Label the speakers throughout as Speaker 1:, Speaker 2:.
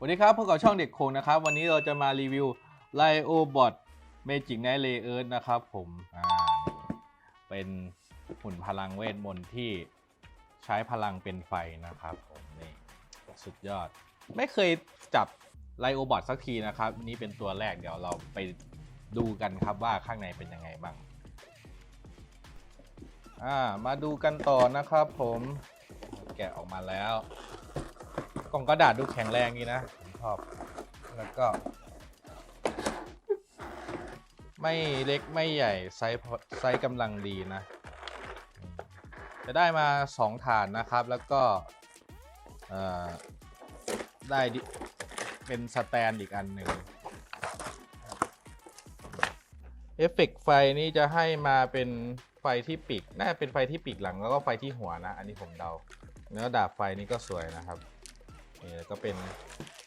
Speaker 1: วัสดีครับพบกับช่องเด็กโคงนะครับ วันนี้เราจะมารีวิว l i o b o t Magic Night Layer นะครับผมเป็นหุ่นพลังเวทมนต์ที่ใช้พลังเป็นไฟนะครับผมนี่สุดยอด ไม่เคยจับไลโอบอทสักทีนะครับ นี่เป็นตัวแรกเดี๋ยวเราไปดูกันครับว่าข้างในเป็นยังไงบ้างอ่ามาดูกันต่อนะครับผมแกะออกมาแล้ว กล่องกระดาษดูแข็งแรงดีนะผมชอบ แล้วก็ ไม่เล็กไม่ใหญ่ ไซส์ไซส์กำลังดีนะ จะได้มา 2 ฐานนะครับ แล้วก็ได้เป็นสแตนอีกอันหนึ่งเอฟเฟกไฟนี่จะให้มาเป็นไฟที่ปีก น่าจะเป็นไฟที่ปีกหลังแล้วก็ไฟที่หัวนะ อันนี้ผมเดา เนื้อดาบไฟนี่ก็สวยนะครับ นี่แล้วก็เป็น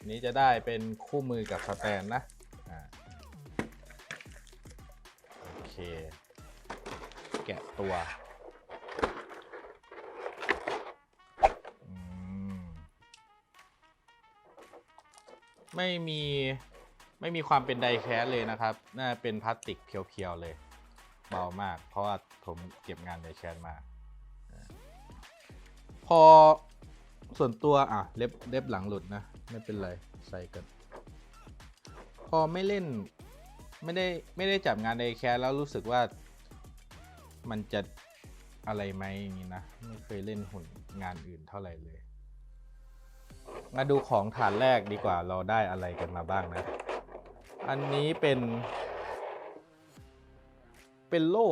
Speaker 1: นี้จะได้เป็นคู่มือกับสแตนนะอ่าโอเค แกะตัวมไม่มีไม่มีความเป็นไดแคสเลยนะครับ น่าเป็นพลาสติกเพียวๆเลย เบามาก เพราะว่าผมเก็บงานไดแคสมาอ่าพอ ส่วนตัวอะเล็บเล็บหลังหลุดนะ ไม่เป็นไร ใส่กันพอไม่เล่นไม่ได้ไม่ได้จับงานในแคสแล้วรู้สึกว่ามันจะอะไรไหมอย่างนี้นะ ไม่เคยเล่นหุ่นงานอื่นเท่าไหร่เลย มาดูของฐานแรกดีกว่าเราได้อะไรกันมาบ้างนะ อันนี้เป็น เป็นโล่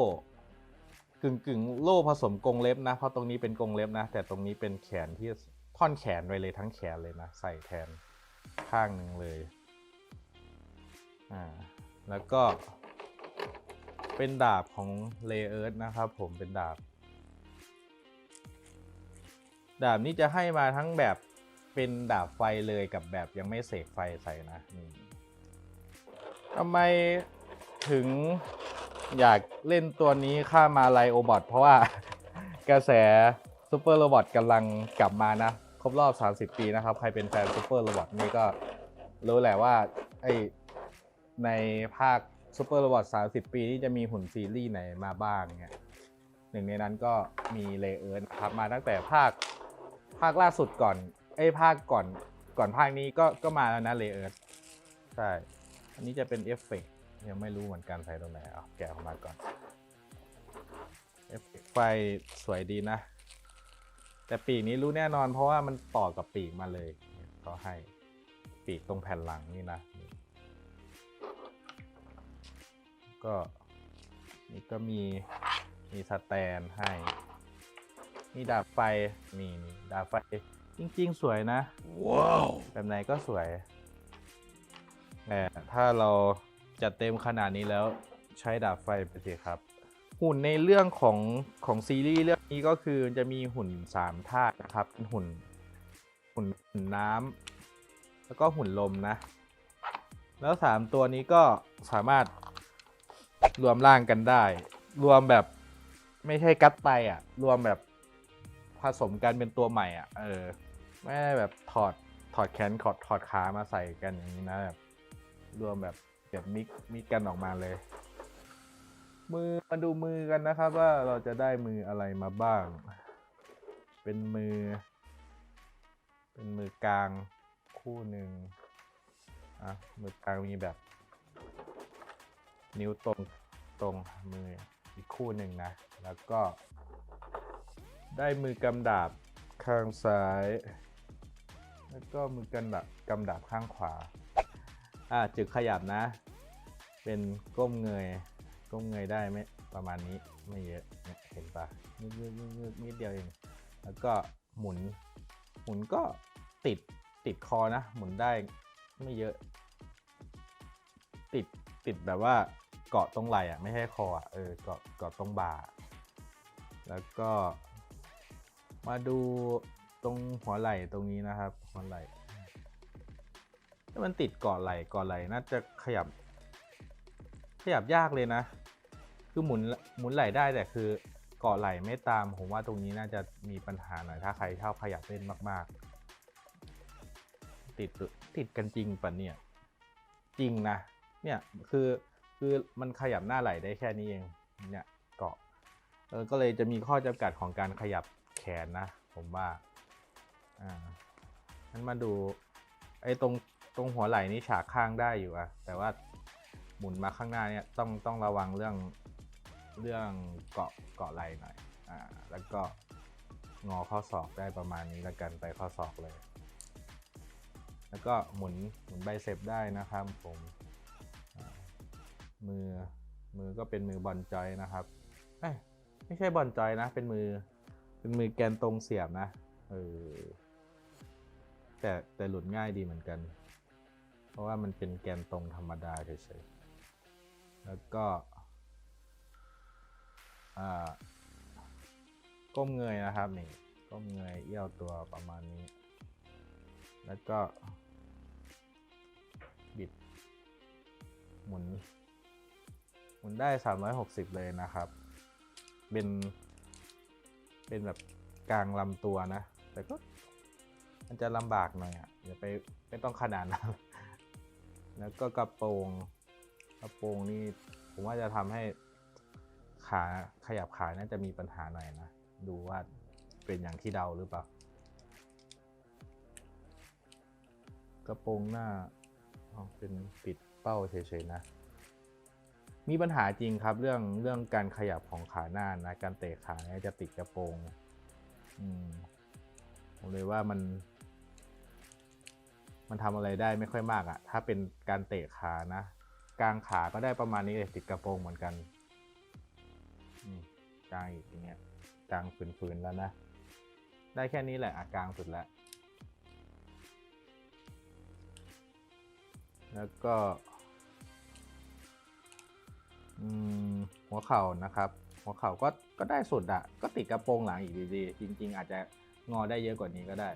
Speaker 1: กึ่งกึ่งโล่ผสมกรงเล็บนะ เพราะตรงนี้เป็นกรงเล็บนะ แต่ตรงนี้เป็นแขนที่ ท่อนแขนไว้เลยทั้งแขนเลยนะ ใส่แทนข้างหนึ่งเลยอ่าแล้วก็ เป็นดาบของเลเอิร์นะครับผมเป็นดาบ ดาบนี้จะให้มาทั้งแบบเป็นดาบไฟเลยกับแบบยังไม่เสกไฟใส่นะทำไมถึงอยากเล่นตัวนี้ข้ามาไลโอบอทเพราะว่ากระแสซูเปอร์โรบอทกำลังกลับมานะ ครบรอบ 30 ปีนะครับ ใครเป็นแฟนซูเปอร์โรบอทนี่ก็รู้แหละว่าไอในภาคซูเปอร์โรบอท30 ปีที่จะมีหุ่นซีรีส์ไหนมาบ้างเนี่ยหนึ่งในนั้นก็มีเลเอิร์นครับมาตั้งแต่ภาคภาคล่าสุดก่อนไอยภาคก่อนก่อนภาคนี้ก็ก็มาแล้วนะเลเอิร์ใช่ อันนี้จะเป็นเอฟเฟกต์ยังไม่รู้เหมือนกันใส่ตรงไหนเอาแกะออกมาก่อนเอฟเฟกต์ไฟสวยดีนะ แต่ปีกนี้รู้แน่นอน เพราะว่ามันต่อกับปีกมาเลยเขาให้ปีกตรงแผ่นหลังนี่นะนี่ก็นี่ก็มีมีสแตนให้นี่ดาบไฟนี่นี่ดาบไฟจริง ๆ สวยนะ
Speaker 2: ว้าว
Speaker 1: แบบไหนก็สวยแต่ถ้าเราจัดเต็มขนาดนี้แล้วใช้ดาบไฟไปสิครับ หุ่นในเรื่องของของซีรีส์เรื่องนี้ก็คือจะมีหุ่นสามธาตุนะครับเป็นหุ่นหุ่นหุ่นน้ำแล้วก็หุ่นลมนะ แล้วสามตัวนี้ก็สามารถรวมร่างกันได้ รวมแบบไม่ใช่กัดไตอะ รวมแบบผสมกันเป็นตัวใหม่อะ เออ ไม่ได้แบบถอดถอดแขนถอดถอดขามาใส่กันอย่างนี้นะแบบรวมแบบแบบมิกมิกกันออกมาเลย มือมาดูมือกันนะครับว่าเราจะได้มืออะไรมาบ้าง เป็นมือ เป็นมือกลางคู่หนึ่งอะมือกลางมีแบบ นิ้วตรงตรงมืออีกคู่หนึ่งนะ แล้วก็ ได้มือกำดาบข้างซ้าย แล้วก็มือกันดาบกำดาบข้างขวา อ่าจึกขยับนะ เป็นก้มเงย ก้มเงยได้ไหมประมาณนี้ไม่เยอะเห็นปะนิดนิดนิดนิดเดียวเองแล้วก็หมุน หมุนก็ติดติดคอนะ หมุนได้ไม่เยอะ ติดติดแบบว่าเกาะตรงไหล่อะไม่ใช่คออะเออเกาะเกาะตรงบ่า แล้วก็มาดูตรงหัวไหล่ตรงนี้นะครับหัวไหล่ถ้ามันติดเกาะไหล่เกาะไหล่น่าจะขยับ ยับยากเลยนะ คือหมุนหมุนไหลได้แต่คือเกาะไหลไม่ตาม ผมว่าตรงนี้น่าจะมีปัญหาหน่อยถ้าใครชอบขยับเล่นมาก ๆ ติดติดกันจริงปะเนี่ย จริงนะ เนี่ยคือคือมันขยับหน้าไหลได้แค่นี้เองเนี่ยเกาะเออก็เลยจะมีข้อจำกัดของการขยับแขนนะ ผมว่าอ่างั้นมาดูไอ้ตรงตรงหัวไหล่นี่ฉากข้างได้อยู่อะแต่ว่า หมุนมาข้างหน้าเนี่ยต้องต้องระวังเรื่องเรื่องเกาะเกาะไหลหน่อยอ่าแล้วก็งอข้อศอกได้ประมาณนี้แล้วกันไปข้อศอกเลย แล้วก็หมุนหมุนไบเซปได้นะครับผมมือมือก็เป็นมือบอลจอยนะครับเอ้ไม่ใช่บอลจอยนะ เป็นมือเป็นมือแกนตรงเสียบนะเออแต่แต่หลุดง่ายดีเหมือนกัน เพราะว่ามันเป็นแกนตรงธรรมดาเฉยๆ แล้วก็ก้มเงยนะครับนี่ก้มเงยเอี้ยวตัวประมาณนี้ แล้วก็ บิด หมุน หมุนได้ 360 เลยนะครับ เป็น เป็นแบบกลางลำตัวนะ แต่ก็มันจะลำบากหน่อยอะอย่าไปไม่ต้องขนาดนั้นแล้วก็กระโปรง กระโปรงนี่ผมว่าจะทำให้ขาขยับขาน่าจะมีปัญหาหน่อยนะ ดูว่าเป็นอย่างที่เดาหรือเปล่า กระโปรงหน้าเป็นปิดเป้าเฉยๆนะ มีปัญหาจริงครับเรื่องเรื่องการขยับของขาหน้านะ การเตะขาเนี่ยจะติดกระโปรงผมเลยว่ามัน มันทำอะไรได้ไม่ค่อยมากอะ ถ้าเป็นการเตะขานะ กลางขาก็ได้ประมาณนี้เลยติดกระโปรงเหมือนกันกลางอีกอย่างเงี้ยกลางฝืนๆแล้วนะ ได้แค่นี้แหละอะกลางสุดแล้ว แล้วก็หัวเข่านะครับ หัวเข่าก็ก็ได้สุดอะก็ติดกระโปรงหลังอีกดีๆจริง ๆ อาจจะงอได้เยอะกว่านี้ก็ได้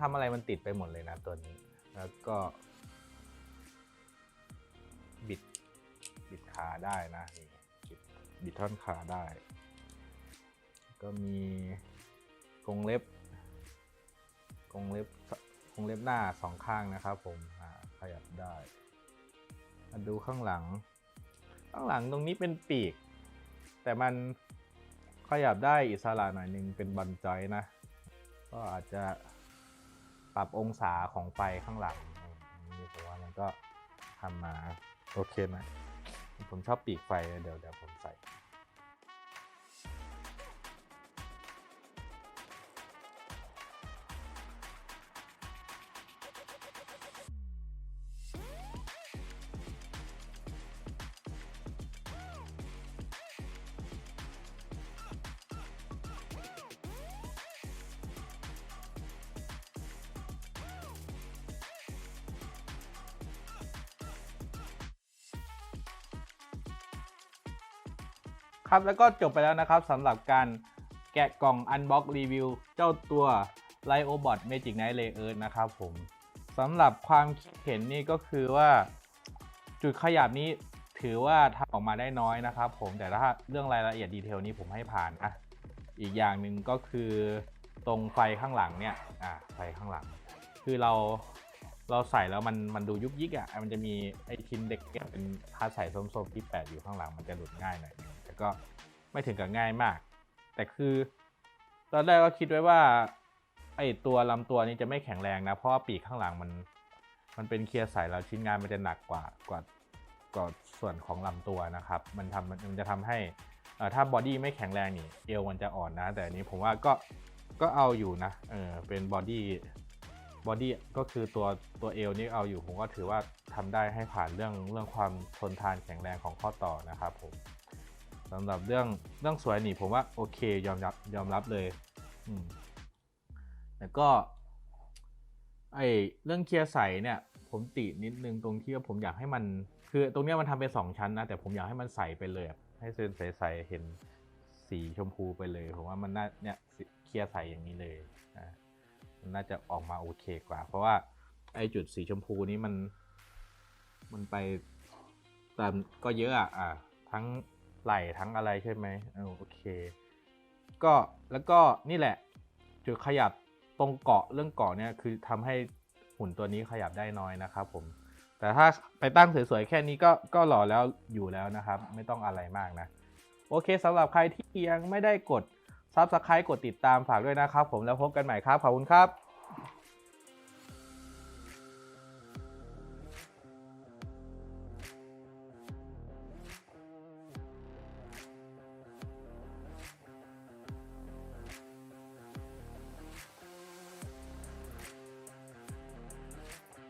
Speaker 1: ทำอะไรมันติดไปหมดเลยนะตัวนี้ แล้วก็ ขาได้นะนี่บิดบิดท่อนขาได้ ก็มีกรงเล็บกรงเล็บกรงเล็บหน้าสองข้างนะครับผมขยับได้มาดูข้างหลัง ข้างหลังตรงนี้เป็นปีก แต่มันขยับได้อิสระหน่อยนึงเป็นบอลจอยนะ ก็อาจจะปรับองศาของไฟข้างหลังอืมนี่ผมว่ามันก็ทำมาโอเคนะ ผมชอบปีกไฟเดี๋ยวเดี๋ยวผมใส่ ครับแล้วก็จบไปแล้วนะครับสำหรับการแกะกล่อง Unbox Review เจ้าตัว l i o b o t Magic Night Layer นะครับผมสำหรับความคิดเห็นนี่ก็คือว่าจุดขยับนี้ถือว่าทำออกมาได้น้อยนะครับผมแต่ถ้าเรื่องรายละเอียดดีเทลนี้ผมให้ผ่านนะอีกอย่างหนึ่งก็คือตรงไฟข้างหลังเนี่ยอ่าไฟข้างหลัง คือเราเราใส่แล้วมันมันดูยุกยิกอะมันจะมีไอ้ชิ้นเด็กแกเป็นผ้าใส่ส้มๆที่แปะอยู่ข้างหลังมันจะหลุดง่ายหน่อย ก็ไม่ถึงกับง่ายมาก แต่คือ ตอนแรกก็คิดไว้ว่าไอ้ตัวลำตัวนี้จะไม่แข็งแรงนะ เพราะว่าปีกข้างหลังมัน มันเป็นเคลียร์ใสแล้วชิ้นงานมันจะหนักกว่ากว่ากว่าส่วนของลำตัวนะครับ มันทำมันจะทำให้เอ่อถ้าบอดี้ไม่แข็งแรงนี่เอวมันจะอ่อนนะ แต่อันนี้ผมว่าก็ก็เอาอยู่นะเออเป็นบอดี้บอดี้ก็คือตัวตัวเอวนี่เอาอยู่ผมก็ถือว่าทำได้ให้ผ่านเรื่องเรื่องความทนทานแข็งแรงของข้อต่อนะครับผม สำหรับเรื่องเรื่องสวยนี่ผมว่าโอเคยอมรับยอมรับเลยอืมแล้วก็ไอเรื่องเคลียร์ใสเนี่ยผมตินิดนึงตรงที่ว่าผมอยากให้มัน คือตรงเนี้ยมันทำเป็นสองชั้นนะแต่ผมอยากให้มันใสไปเลยให้เส้นใสๆเห็นสีชมพูไปเลยผมว่ามันน่าเนี่ยเคลียร์ใสอย่างนี้เลยอ่ามันน่าจะออกมาโอเคกว่า เพราะว่าไอจุดสีชมพูนี้มัน มันไปตามก็เยอะอะทั้ง ไหล่ทั้งอะไรใช่ไหมเออโอเค ก็แล้วก็นี่แหละ จุดขยับตรงเกาะเรื่องเกาะเนี่ยคือทำให้หุ่นตัวนี้ขยับได้น้อยนะครับผม แต่ถ้าไปตั้งสวยๆแค่นี้ก็ก็หล่อแล้วอยู่แล้วนะครับ ไม่ต้องอะไรมากนะ โอเคสำหรับใครที่ยังไม่ได้กด Subscribe กดติดตามฝากด้วยนะครับผมแล้วพบกันใหม่ครับ ขอบคุณครับ